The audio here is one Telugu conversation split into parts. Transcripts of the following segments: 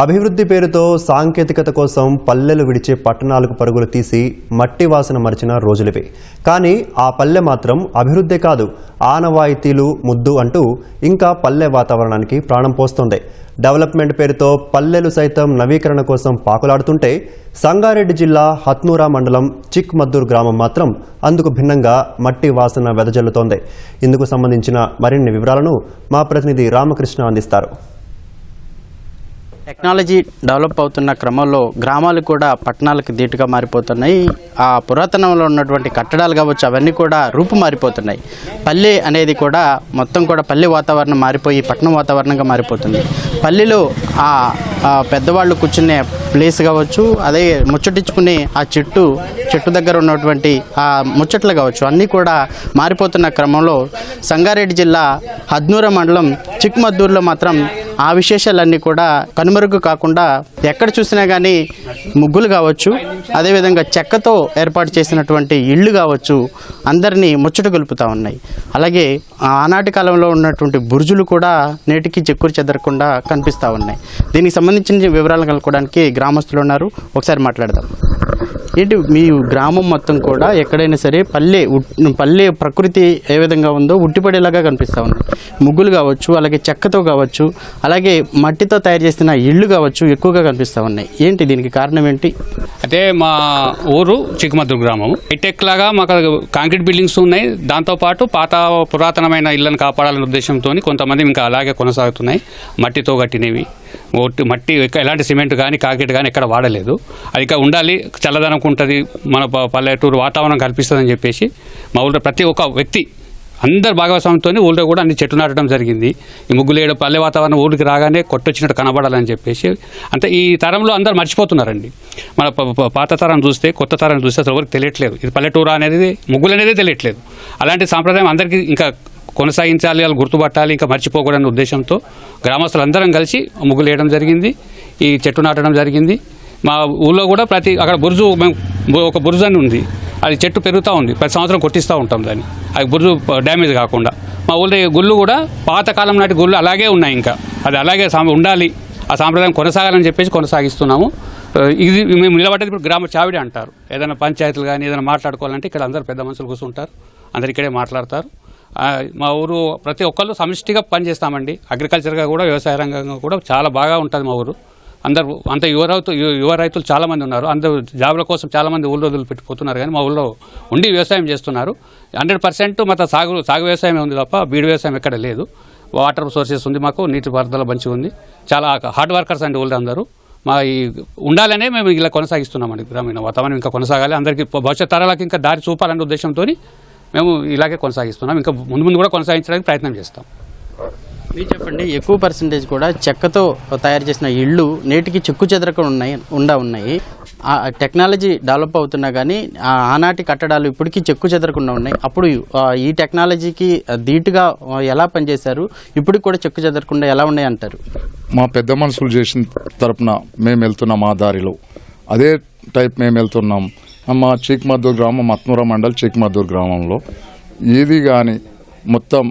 అభివృద్ధి పేరుతో సాంకేతికత కోసం పల్లెలు విడిచే పట్టణాలకు పరుగులు తీసి మట్టి వాసన మరిచిన రోజులివి. కానీ ఆ పల్లె మాత్రం అభివృద్ధి కాదు ఆనవాయితీలు ముద్దు అంటూ ఇంకా పల్లె వాతావరణానికి ప్రాణం పోస్తోంది. డెవలప్మెంట్ పేరుతో పల్లెలు సైతం నవీకరణ కోసం పాకులాడుతుంటే సంగారెడ్డి జిల్లా హత్నూరా మండలం చిక్ మద్దూర్ గ్రామం మాత్రం అందుకు భిన్నంగా మట్టి వాసన వెదజల్లుతోంది. ఇందుకు సంబంధించిన మరిన్ని వివరాలను మా ప్రతినిధి రామకృష్ణ అందిస్తారు. టెక్నాలజీ డెవలప్ అవుతున్న క్రమంలో గ్రామాలు కూడా పట్టణాలకు ధీటుగా మారిపోతున్నాయి. ఆ పురాతనంలో ఉన్నటువంటి కట్టడాలు కావచ్చు అవన్నీ కూడా రూపు మారిపోతున్నాయి. పల్లె అనేది కూడా మొత్తం కూడా పల్లె వాతావరణం మారిపోయి పట్టణం వాతావరణంగా మారిపోతుంది. పల్లెలో ఆ ఆ పెద్దవాళ్ళు కూర్చునే ప్లేస్ కావచ్చు అదే ముచ్చటించుకునే ఆ చెట్టు చెట్టు దగ్గర ఉన్నటువంటి ఆ ముచ్చట్లు కావచ్చు అన్నీ కూడా మారిపోతున్న క్రమంలో సంగారెడ్డి జిల్లా హద్నూర మండలం చిక్మద్దూరులో మాత్రం ఆ విశేషాలన్నీ కూడా కనుమరుగు కాకుండా ఎక్కడ చూసినా కానీ ముగ్గులు కావచ్చు అదేవిధంగా చెక్కతో ఏర్పాటు చేసినటువంటి ఇళ్ళు కావచ్చు అందరినీ ముచ్చట గొలుపుతూ ఉన్నాయి. అలాగే ఆనాటి కాలంలో ఉన్నటువంటి బురుజులు కూడా నేటికి చెక్కురు చెదరకుండా కనిపిస్తూ ఉన్నాయి. దీనికి సంబంధించిన వివరాలు కనుక్కోవడానికి గ్రామస్తులు ఉన్నారు. ఒకసారి మాట్లాడదాం. ఏంటి మీ గ్రామం మొత్తం కూడా ఎక్కడైనా సరే పల్లె ఉట్- పల్లె ప్రకృతి ఏ విధంగా ఉందో ఉట్టిపడేలాగా కనిపిస్తూ ఉంది. ముగ్గులు కావచ్చు అలాగే చెక్కతో కావచ్చు అలాగే మట్టితో తయారు చేసిన ఇళ్ళు కావచ్చు ఎక్కువగా కనిపిస్తూ ఉన్నాయి. ఏంటి దీనికి కారణం ఏంటి? అదే మా ఊరు చిక్కుమద్దు గ్రామం. హైటెక్ లాగా మాకు కాంక్రీట్ బిల్డింగ్స్ ఉన్నాయి. దాంతోపాటు పాత పురాతనమైన ఇళ్ళను కాపాడాలనే ఉద్దేశంతో కొంతమంది ఇంకా అలాగే కొనసాగుతున్నాయి. మట్టితో కట్టినవి. ఒట్టి మట్టి ఎలాంటి సిమెంట్ కానీ కాంక్రీట్ కానీ ఎక్కడ వాడలేదు. అది ఇంకా ఉండాలి. చల్లదనం ఉంటుంది మన ప- పల్లెటూరు వాతావరణం కల్పిస్తుందని చెప్పేసి మా ఊళ్ళో ప్రతి ఒక్క వ్యక్తి అందరు భాగస్వామ్యంతో ఊళ్ళో కూడా అన్ని చెట్టు నాటడం జరిగింది. ఈ ముగ్గులు వేయడం పల్లె వాతావరణం ఊరికి రాగానే కొట్టొచ్చినట్టు కనబడాలని చెప్పేసి అంటే ఈ తరంలో అందరు మర్చిపోతున్నారండి. మన ప- పాత తరం చూస్తే కొత్త తరం చూస్తే అసలు ఎవరికి తెలియట్లేదు. ఇది పల్లెటూరు అనేది ముగ్గులు అనేది తెలియట్లేదు. అలాంటి సాంప్రదాయం అందరికీ ఇంకా కొనసాగించాలి వాళ్ళు గుర్తుపట్టాలి ఇంకా మర్చిపోకూడని ఉద్దేశంతో గ్రామస్తులందరం కలిసి ముగ్గులు వేయడం జరిగింది. ఈ చెట్టు నాటడం జరిగింది. మా ఊళ్ళో కూడా ప్రతి అక్కడ బురుజు మేము బు- ఒక బురుజు అని ఉంది. అది చెట్టు పెరుగుతూ ఉంది. ప్రతి సంవత్సరం కొట్టిస్తూ ఉంటాం దాన్ని. అది బురుజు డ్యామేజ్ కాకుండా. మా ఊళ్ళో గుళ్ళు కూడా పాతకాలం నాటి గుళ్ళు అలాగే ఉన్నాయి ఇంకా. అది అలాగే ఉండాలి. ఆ సాంప్రదాయం కొనసాగాలని చెప్పేసి కొనసాగిస్తున్నాము. ఇది మేము నిలబడ్డది ఇప్పుడు గ్రామ చావిడి అంటారు. ఏదైనా పంచాయతీలు కానీ ఏదైనా మాట్లాడుకోవాలంటే ఇక్కడ అందరు పెద్ద మనుషులు కూర్చుంటారు. అందరు ఇక్కడే మాట్లాడతారు. మా ఊరు ప్రతి ఒక్కళ్ళు సమిష్టిగా పనిచేస్తామండి. అగ్రికల్చర్గా కూడా వ్యవసాయ రంగంగా కూడా చాలా బాగా ఉంటుంది మా ఊరు. అందరు అంత యువ రైతు యువ రైతులు చాలామంది ఉన్నారు. అందరూ జాబుల కోసం చాలామంది ఊళ్ళో వదిలిపెట్టిపోతున్నారు కానీ మా ఊళ్ళో ఉండి వ్యవసాయం చేస్తున్నారు. హండ్రెడ్ పర్సెంట్ మా సాగు సాగు వ్యవసాయం ఉంది తప్ప బీడు వ్యవసాయం ఎక్కడ లేదు. వాటర్ సోర్సెస్ ఉంది మాకు నీటి పారుదల మంచిగా ఉంది. చాలా హార్డ్ వర్కర్స్ అండి ఊళ్ళో అందరూ. మా ఈ ఉండాలనే మేము ఇలా కొనసాగిస్తున్నామండి గ్రామీణ వాతావరణం ఇంకా కొనసాగాలి. అందరికీ భవిష్యత్ తరాలకు ఇంకా దారి చూపాలనే ఉద్దేశంతో మేము ఇలాగే కొనసాగిస్తున్నాం. ఇంకా ముందు ముందు కూడా కొనసాగించడానికి ప్రయత్నం చేస్తాం. మీరు చెప్పండి ఎక్కువ పర్సంటేజ్ కూడా చెక్కతో తయారు చేసిన ఇళ్ళు నేటికి చెక్కు చెదరకుండా ఉన్నాయి ఉండా ఉన్నాయి. ఆ టెక్నాలజీ డెవలప్ అవుతున్నా కానీ ఆనాటి కట్టడాలు ఇప్పటికీ చెక్కు చెదరకుండా ఉన్నాయి. అప్పుడు ఈ టెక్నాలజీకి ధీటుగా ఎలా పనిచేశారు? ఇప్పటికి కూడా చెక్కు చెదరకుండా ఎలా ఉన్నాయి అంటారు? మా పెద్ద మనుషులు చేసిన తరపున మేము వెళ్తున్నాం ఆ దారిలో. అదే టైప్ మేము వెళ్తున్నాం. మా చీక్మద్దూర్ గ్రామం మత్నూర మండల్ చీక్మద్దూర్ గ్రామంలో. ఏది కానీ మొత్తం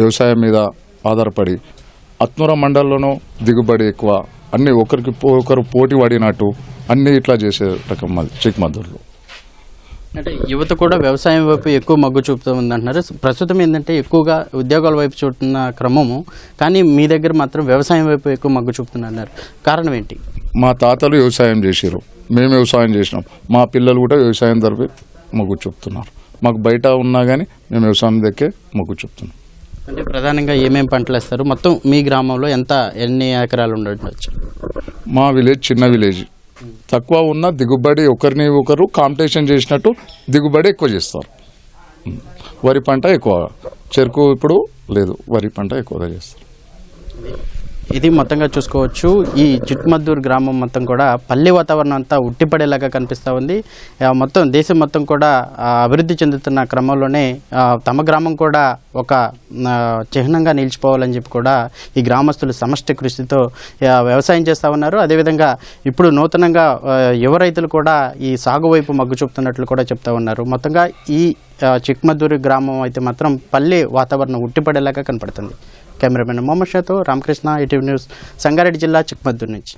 వ్యవసాయం మీద ఆధారపడి అత్నూర మండలంలోనూ దిగుబడి ఎక్కువ. అన్ని ఒకరికి ఒకరు పోటీ పడినట్టు అన్ని ఇట్లా చేసే రకం మాది చీక్మద్దూర్లో అంటే యువత కూడా వ్యవసాయం వైపు ఎక్కువ మొగ్గు చూపుతూ ఉందంటున్నారు ప్రస్తుతం ఏంటంటే ఎక్కువగా ఉద్యోగాల వైపు చూపుతున్న క్రమము కానీ మీ దగ్గర మాత్రం వ్యవసాయం వైపు ఎక్కువ మొగ్గు చూపుతున్నారు కారణం ఏంటి? మా తాతలు వ్యవసాయం చేసిరు మేము వ్యవసాయం చేసినాం. మా పిల్లలు కూడా వ్యవసాయం తరపు మొగ్గు చూపుతున్నారు. మాకు బయట ఉన్నా కానీ మేము వ్యవసాయం దగ్గరే మొగ్గు చూపుతున్నాం. అంటే ప్రధానంగా ఏమేమి పంటలు వేస్తారు? మొత్తం మీ గ్రామంలో ఎంత ఎన్ని ఎకరాలు ఉండొచ్చు? మా విలేజ్ చిన్న విలేజ్. తక్కువ ఉన్న దిగుబడి ఒకరిని ఒకరు కాంపిటీషన్ చేసినట్టు దిగుబడి ఎక్కువ చేస్తారు. వరి పంట ఎక్కువ. చెరుకు ఇప్పుడు లేదు వరి పంట ఎక్కువగా చేస్తారు. ఇది మొత్తంగా చూసుకోవచ్చు. ఈ చిట్మద్దూరు గ్రామం మొత్తం కూడా పల్లె వాతావరణం అంతా ఉట్టిపడేలాగా కనిపిస్తూ ఉంది. మొత్తం దేశం మొత్తం కూడా అభివృద్ధి చెందుతున్న క్రమంలోనే తమ గ్రామం కూడా ఒక చిహ్నంగా నిలిచిపోవాలని చెప్పి కూడా ఈ గ్రామస్తులు సమష్టి కృషితో వ్యవసాయం చేస్తూ ఉన్నారు. అదేవిధంగా ఇప్పుడు నూతనంగా యువ రైతులు కూడా ఈ సాగు వైపు మగ్గు చూపుతున్నట్లు కూడా చెప్తా ఉన్నారు. మొత్తంగా ఈ ఆ, చిక్మద్దూరు గ్రామం అయితే మాత్రం పల్లె వాతావరణం ఉట్టిపడేలాగా కనపడుతుంది. కెమెరామెన్ మొహమ్మద్ షాతో రామకృష్ణ ఈటీవీ న్యూస్ సంగారెడ్డి జిల్లా చిక్మద్దు నుంచి.